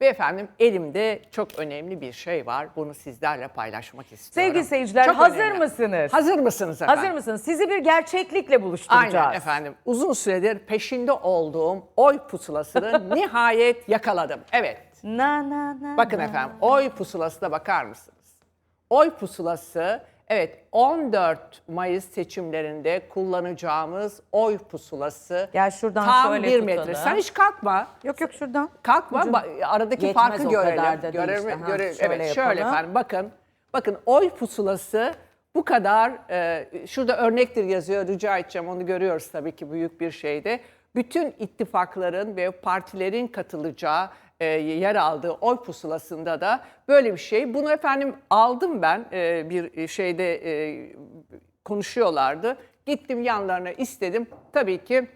Ve efendim elimde çok önemli bir şey var. Bunu sizlerle paylaşmak istiyorum. Sevgili seyirciler Çok hazır önemli. mısınız? Hazır mısınız efendim? Hazır mısınız? Sizi bir gerçeklikle buluşturacağız. Aynen efendim. Uzun süredir peşinde olduğum oy pusulasını nihayet yakaladım. Evet. Na na na. Bakın efendim oy pusulasına bakar mısınız? Oy pusulası evet 14 Mayıs seçimlerinde kullanacağımız oy pusulası. Gel şuradan tam şöyle bir tutalım. metre. Sen hiç kalkma. Yok yok şuradan. Kalkma. ba- aradaki Yetmez farkı görelim. Görelim- işte. Ha, göre- şöyle evet şöyle yapalım. efendim bakın. Bakın oy pusulası bu kadar e, şurada örnektir yazıyor rica edeceğim onu görüyoruz tabii ki büyük bir şeyde. Bütün ittifakların ve partilerin katılacağı e, yer aldığı oy pusulasında da böyle bir şey. Bunu efendim aldım ben e, bir şeyde e, konuşuyorlardı. Gittim yanlarına istedim. Tabii ki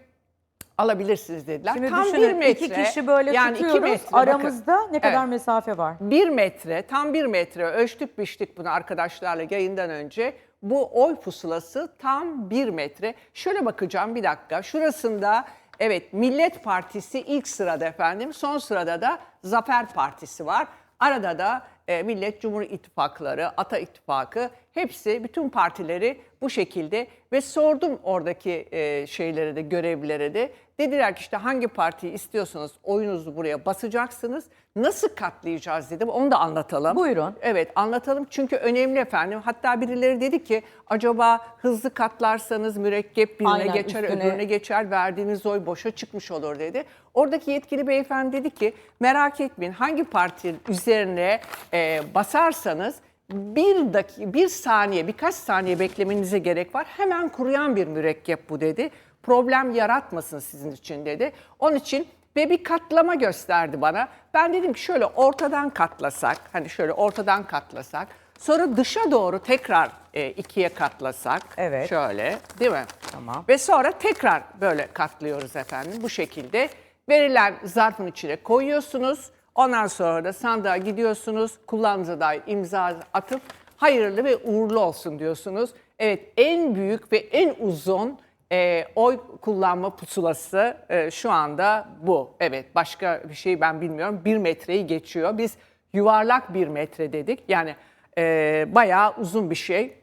alabilirsiniz dediler. Şimdi Tam düşünün bir metre. iki kişi böyle yani iki tutuyoruz. metre, bakın. Aramızda ne kadar Evet. mesafe var? Bir metre, tam bir metre ölçtük biçtik bunu arkadaşlarla yayından önce. Bu oy pusulası tam bir metre. Şöyle bakacağım bir dakika. Şurasında evet Millet Partisi ilk sırada efendim. Son sırada da Zafer Partisi var. Arada da e, Millet Cumhur İttifakları, Ata İttifakı hepsi bütün partileri bu şekilde ve sordum oradaki e, şeylere de görevlilere de. Dediler ki işte hangi partiyi istiyorsanız oyunuzu buraya basacaksınız. Nasıl katlayacağız dedim onu da anlatalım. Buyurun. Evet anlatalım çünkü önemli efendim. Hatta birileri dedi ki acaba hızlı katlarsanız mürekkep birine Aynen, geçer üstüne- öbürüne geçer verdiğiniz oy boşa çıkmış olur dedi. Oradaki yetkili beyefendi dedi ki merak etmeyin hangi parti üzerine e, basarsanız bir dakika, bir saniye, birkaç saniye beklemenize gerek var. Hemen kuruyan bir mürekkep bu dedi. Problem yaratmasın sizin için dedi. Onun için ve bir katlama gösterdi bana. Ben dedim ki şöyle ortadan katlasak, hani şöyle ortadan katlasak, sonra dışa doğru tekrar e, ikiye katlasak, Evet. şöyle değil mi? Tamam. Ve sonra tekrar böyle katlıyoruz efendim bu şekilde. Verilen zarfın içine koyuyorsunuz. Ondan sonra da sandığa gidiyorsunuz. Kullanınıza dair imza atıp hayırlı ve uğurlu olsun diyorsunuz. Evet en büyük ve en uzun e, oy kullanma pusulası e, şu anda bu. Evet başka bir şey ben bilmiyorum. Bir metreyi geçiyor. Biz yuvarlak bir metre dedik. Yani e, bayağı uzun bir şey.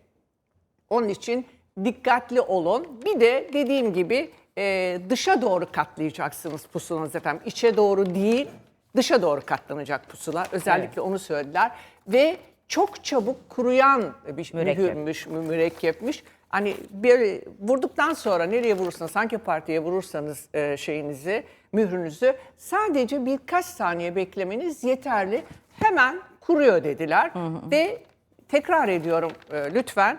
Onun için dikkatli olun. Bir de dediğim gibi e, dışa doğru katlayacaksınız pusulanızı efendim. İçe doğru değil, dışa doğru katlanacak pusula. Özellikle onu söylediler. Ve çok çabuk kuruyan bir mühürmüş, mü- mürekkepmiş. Hani böyle vurduktan sonra nereye vurursanız, hangi partiye vurursanız e, şeyinizi, mührünüzü sadece birkaç saniye beklemeniz yeterli. Hemen kuruyor dediler. Ve tekrar ediyorum e, lütfen.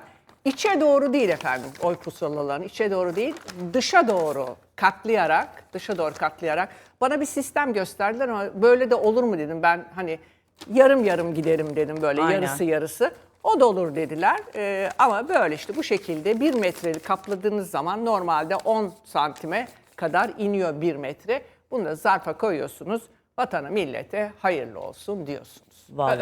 İçe doğru değil efendim oy pusulalarını içe doğru değil dışa doğru katlayarak dışa doğru katlayarak bana bir sistem gösterdiler ama böyle de olur mu dedim ben hani yarım yarım giderim dedim böyle Aynen. yarısı yarısı o da olur dediler Ee, ama böyle işte bu şekilde bir metrelik kapladığınız zaman normalde 10 santime kadar iniyor bir metre bunu da zarfa koyuyorsunuz vatana millete hayırlı olsun diyorsunuz. Vallahi.